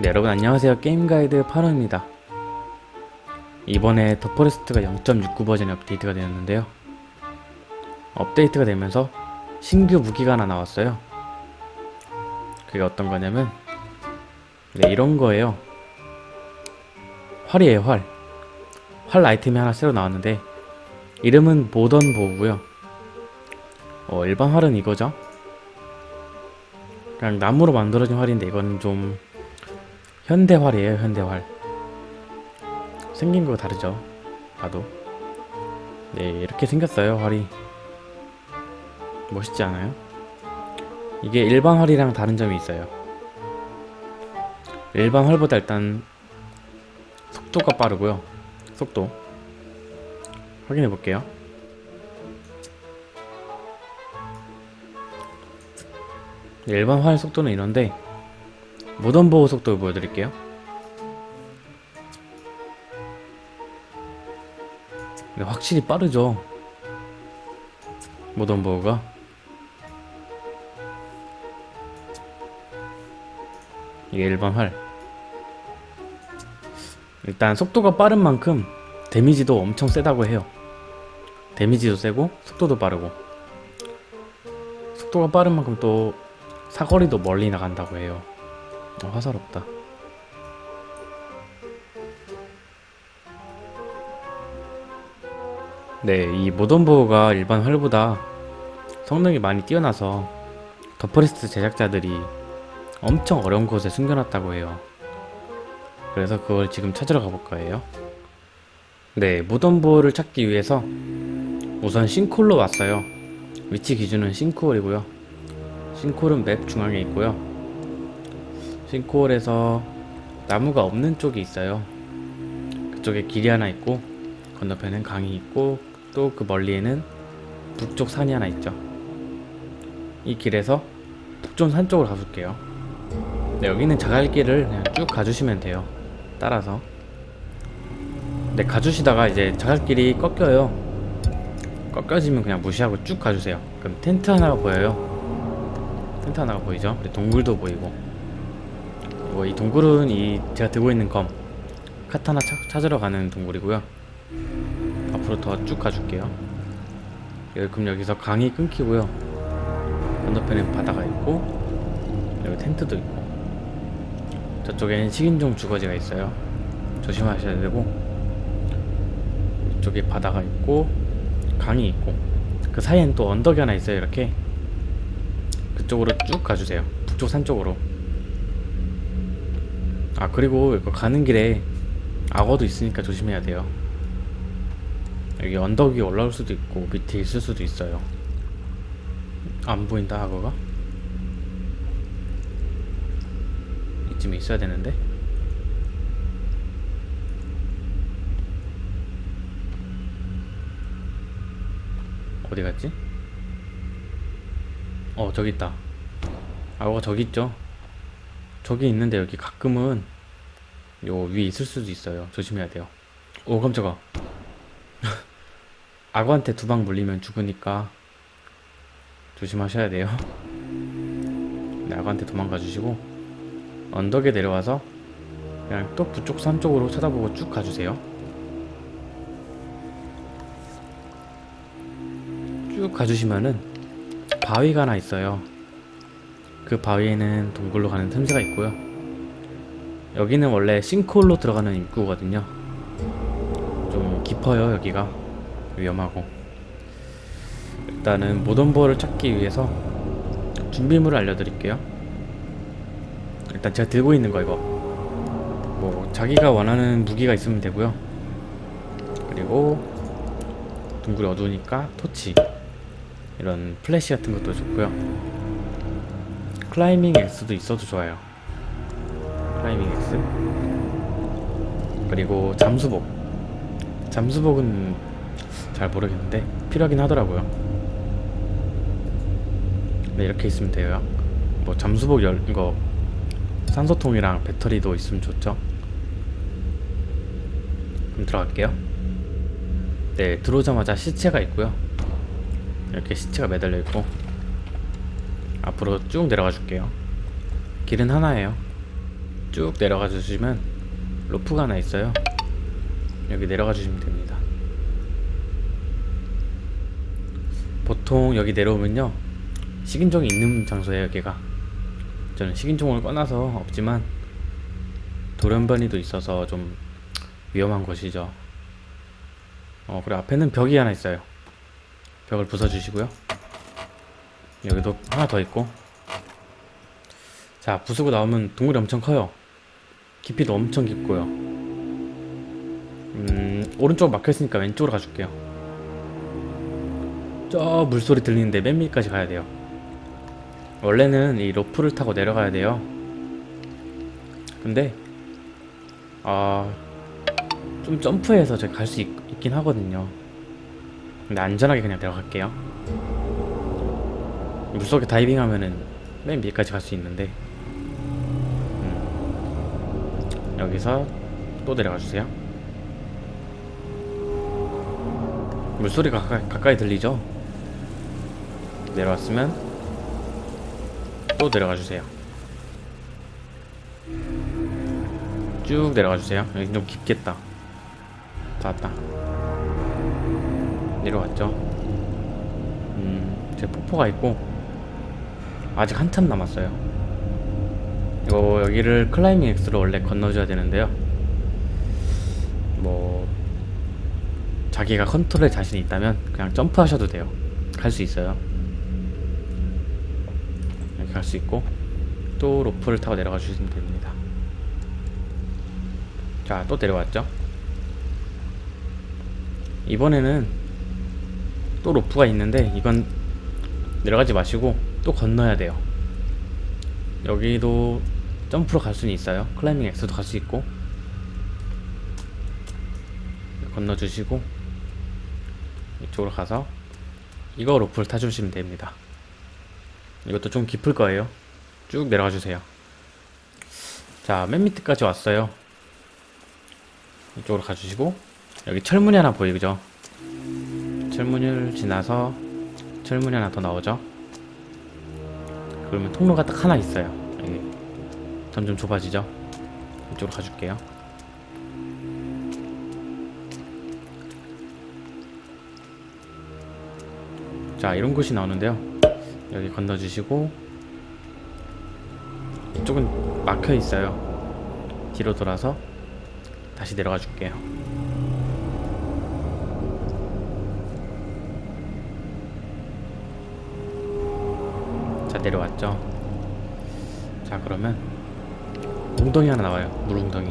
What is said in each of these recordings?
네, 여러분 안녕하세요. 게임가이드 파노입니다. 이번에 더 포레스트가 0.69 버전이 업데이트가 되었는데요. 업데이트가 되면서 신규 무기가 하나 나왔어요. 그게 어떤 거냐면 네, 이런 거예요. 활이에요, 활. 활 아이템이 하나 새로 나왔는데 이름은 모던 보우고요. 어, 일반 활은 이거죠. 그냥 나무로 만들어진 활인데 이거는 좀 현대활이에요 현대활. 생긴 거 다르죠? 봐도. 네 이렇게 생겼어요 활이. 멋있지 않아요? 이게 일반 활이랑 다른 점이 있어요. 일반 활보다 일단 속도가 빠르고요. 속도. 확인해 볼게요. 일반 활 속도는 이런데 모던 보호 속도 보여드릴게요. 네, 확실히 빠르죠. 모던 보호가. 이게 일반 활. 일단 속도가 빠른 만큼 데미지도 엄청 세다고 해요. 데미지도 세고 속도도 빠르고. 속도가 빠른 만큼 또 사거리도 멀리 나간다고 해요. 어, 화살 없다. 네, 이 모던 보호가 일반 활보다 성능이 많이 뛰어나서 더퍼리스트 제작자들이 엄청 어려운 곳에 숨겨놨다고 해요. 그래서 그걸 지금 찾으러 가볼 거예요. 네, 모던 보호를 찾기 위해서 우선 싱콜로 왔어요. 위치 기준은 싱콜이고요. 싱콜은 맵 중앙에 있고요. 싱크홀에서 나무가 없는 쪽이 있어요. 그쪽에 길이 하나 있고 건너편엔 강이 있고 또 그 멀리에는 북쪽 산이 하나 있죠. 이 길에서 북쪽 산 쪽으로 가볼게요. 네, 여기는 자갈길을 그냥 쭉 가주시면 돼요. 따라서. 네, 가주시다가 이제 자갈길이 꺾여요. 꺾여지면 그냥 무시하고 쭉 가주세요. 그럼 텐트 하나가 보여요. 텐트 하나가 보이죠? 동굴도 보이고. 뭐이 동굴은 이 제가 들고 있는 검 카타나 찾, 찾으러 가는 동굴이고요. 앞으로 더 쭉 가줄게요. 여기 그럼 여기서 강이 끊기고요. 건너편엔 바다가 있고 여기 텐트도 있고 저쪽에는 식인종 주거지가 있어요. 조심하셔야 되고 이쪽에 바다가 있고 강이 있고 그 사이엔 또 언덕이 하나 있어요. 이렇게 그쪽으로 쭉 가주세요. 북쪽 산 쪽으로. 아 그리고 이거 가는 길에 악어도 있으니까 조심해야 돼요. 여기 언덕 위에 올라올 수도 있고 밑에 있을 수도 있어요. 안 보인다 악어가? 이쯤에 있어야 되는데? 어디 갔지? 어 저기 있다. 악어가 저기 있죠? 저기 있는데 여기 가끔은 요 위에 있을 수도 있어요. 조심해야 돼요. 오 깜짝아. 악어한테 두 방 물리면 죽으니까 조심하셔야 돼요. 네, 악어한테 도망가 주시고 언덕에 내려와서 그냥 또 북쪽 산 쪽으로 쳐다보고 쭉 가주세요. 쭉 가주시면은 바위가 하나 있어요. 그 바위에는 동굴로 가는 틈새가 있고요. 여기는 원래 싱크홀로 들어가는 입구거든요. 좀 깊어요, 여기가. 위험하고. 일단은 모던보를 찾기 위해서 준비물을 알려드릴게요. 일단 제가 들고 있는 거 이거. 뭐, 자기가 원하는 무기가 있으면 되고요. 그리고 동굴이 어두우니까 토치. 이런 플래시 같은 것도 좋고요. 클라이밍 X도 있어도 좋아요. 클라이밍 X. 그리고 잠수복. 잠수복은 잘 모르겠는데 필요하긴 하더라고요. 네, 이렇게 있으면 돼요. 뭐 잠수복 열 이거 산소통이랑 배터리도 있으면 좋죠. 그럼 들어갈게요. 네, 들어오자마자 시체가 있고요. 이렇게 시체가 매달려 있고 앞으로 쭉 내려가 줄게요. 길은 하나예요. 쭉 내려가 주시면 로프가 하나 있어요. 여기 내려가 주시면 됩니다. 보통 여기 내려오면요 식인종이 있는 장소예요 여기가. 저는 식인종을 꺼놔서 없지만 돌연변이도 있어서 좀 위험한 곳이죠. 어 그리고 앞에는 벽이 하나 있어요. 벽을 부숴주시고요. 여기도 하나 더 있고. 자 부수고 나오면 동굴이 엄청 커요 깊이도 엄청 깊고요 음 오른쪽 막혀있으니까 왼쪽으로 가줄게요 저 물소리 들리는데 맨 밑까지 가야 돼요. 원래는 이 로프를 타고 내려가야 돼요. 근데 아, 좀 점프해서 제가 갈 수 있긴 하거든요. 근데 안전하게 그냥 내려갈게요. 물속에 다이빙하면은 맨 밑까지 갈 수 있는데 음, 여기서 또 내려가 주세요. 물소리가 가까이, 가까이 들리죠? 내려왔으면 또 내려가 주세요. 쭉 내려가 주세요. 여기 좀 깊겠다. 다 왔다. 내려왔죠. 음, 제 폭포가 있고 아직 한참 남았어요. 이거 여기를 클라이밍 X로 원래 건너줘야 되는데요. 뭐 자기가 컨트롤에 자신이 있다면 그냥 점프하셔도 돼요. 갈 수 있어요. 이렇게 갈 수 있고 또 로프를 타고 내려가 주시면 됩니다. 자, 또 내려왔죠? 이번에는 또 로프가 있는데 이건 내려가지 마시고 또 건너야 돼요. 여기도 점프로 갈 수는 있어요. 클라이밍 X도 갈 수 있고 건너주시고 이쪽으로 가서 이거 로프를 타주시면 됩니다. 이것도 좀 깊을 거예요. 쭉 내려가 주세요. 자, 맨 밑에까지 왔어요. 이쪽으로 가주시고 여기 철문이 하나 보이죠? 철문을 지나서 철문이 하나 더 나오죠? 그러면 통로가 딱 하나 있어요. 점점 좁아지죠? 이쪽으로 가줄게요. 자, 이런 곳이 나오는데요. 여기 건너주시고 이쪽은 막혀 있어요. 뒤로 돌아서 다시 내려가 줄게요. 자, 내려왔죠. 자, 그러면 웅덩이 하나 나와요. 물 웅덩이.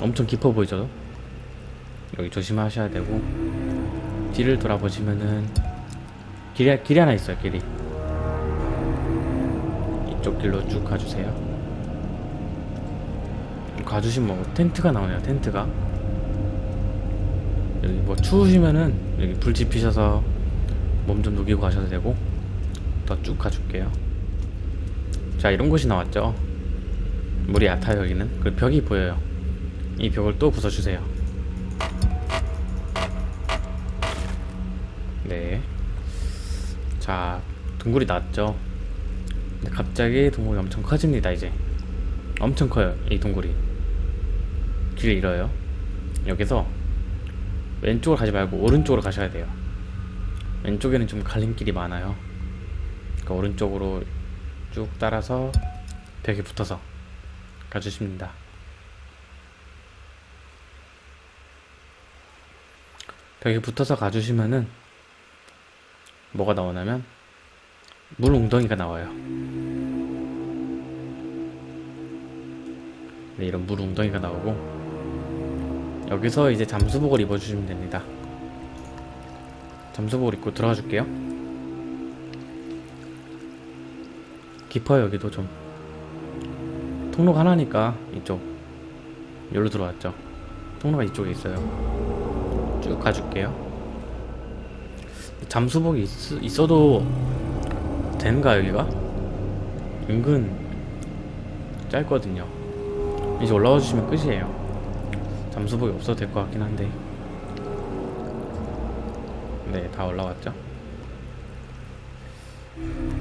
엄청 깊어 보이죠? 여기 조심하셔야 되고 뒤를 돌아보시면은 길이, 길이 하나 있어요, 길이. 이쪽 길로 쭉 가주세요. 가주시면 뭐 텐트가 나오네요, 텐트가. 여기 뭐 추우시면은 여기 불 지피셔서 몸 좀 녹이고 가셔도 되고 더 쭉 가줄게요. 자, 이런 곳이 나왔죠. 물이 얕아요, 여기는. 그 벽이 보여요. 이 벽을 또 부숴주세요. 네. 자, 동굴이 났죠. 근데 갑자기 동굴이 엄청 커집니다, 이제. 엄청 커요, 이 동굴이. 길을 잃어요. 여기서 왼쪽으로 가지 말고 오른쪽으로 가셔야 돼요. 왼쪽에는 좀 갈림길이 많아요. 그러니까 오른쪽으로 쭉 따라서 벽에 붙어서 가주십니다. 벽에 붙어서 가주시면은 뭐가 나오냐면 물 웅덩이가 나와요. 네, 이런 물 웅덩이가 나오고 여기서 이제 잠수복을 입어주시면 됩니다. 잠수복을 입고 들어가 줄게요. 깊어요 여기도 좀 통로가 하나니까 이쪽 여기로 들어왔죠. 통로가 이쪽에 있어요. 쭉 가줄게요. 잠수복이 있, 있어도 되는가 여기가? 은근 짧거든요. 이제 올라와 주시면 끝이에요. 잠수복이 없어도 될 것 같긴 한데. 네, 다 올라왔죠?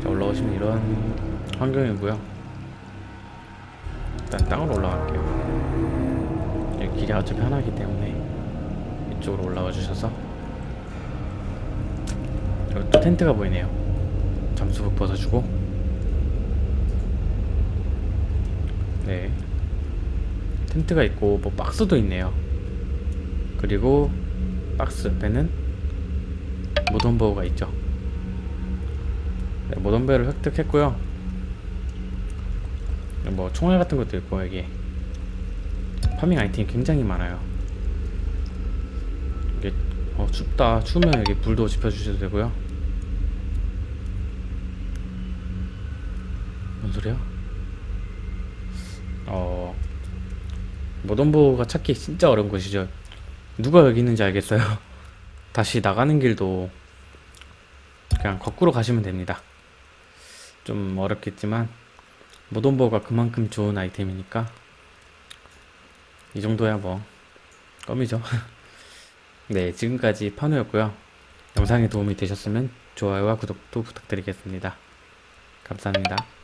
자, 올라오시면 이런 환경이고요. 일단 땅으로 올라갈게요. 길이 아주 편하기 때문에 이쪽으로 올라와 주셔서 여기 또 텐트가 보이네요. 잠수복 벗어주고 네 텐트가 있고 뭐 박스도 있네요. 그리고 박스 옆에는 모던버가 있죠. 네, 모던베를 획득했고요. 뭐 총알 같은 것도 있고 여기 파밍 아이템이 굉장히 많아요. 이게 어 춥다. 추우면 여기 불도 지펴주셔도 되고요. 뭔 소리야? 어 모던보가 찾기 진짜 어려운 곳이죠. 누가 여기 있는지 알겠어요. 다시 나가는 길도 그냥 거꾸로 가시면 됩니다. 좀 어렵겠지만 모던버가 그만큼 좋은 아이템이니까 이 정도야 뭐 껌이죠. 네, 지금까지 파노였고요. 영상이 도움이 되셨으면 좋아요와 구독도 부탁드리겠습니다. 감사합니다.